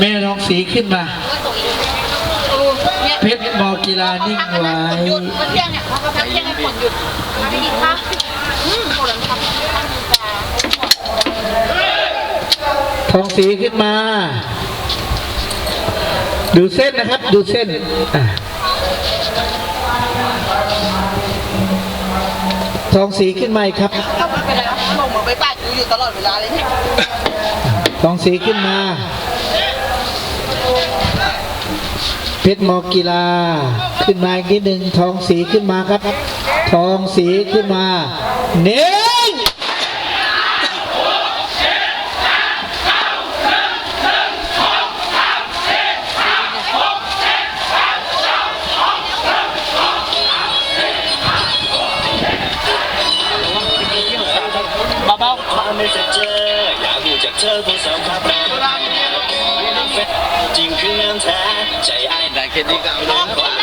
แม่น้องสีขึ้นมา เพชรมอกีฬานิ่งไว้หยุดเที่ยงเนี่ยเขาก็พักเที่ยงกันหมดหยุดไม่กินข้าวอืมคนละทำตั้งตาทองสีขึ้นมา ดูเส้นนะครับ ดูเส้นอะทองสีขึ้นมาอีกครับถ้ามันเป็นอะไรลงมาไปป้าดูอยู่ตลอดเวลาเลยเนี่ยทองสีขึ้นมา เพชรมอกีฬา ขึ้นมาอีกนิดหนึ่งทองสีขึ้นมาครับ ทองสีขึ้นมาเน้งเบาๆความไม่เสร็จเจออยากรู้จักเธอผู้สาวขับรถจริงคืองาม แท้ใจอ้ายได้แค่นี้ก็เอาเลย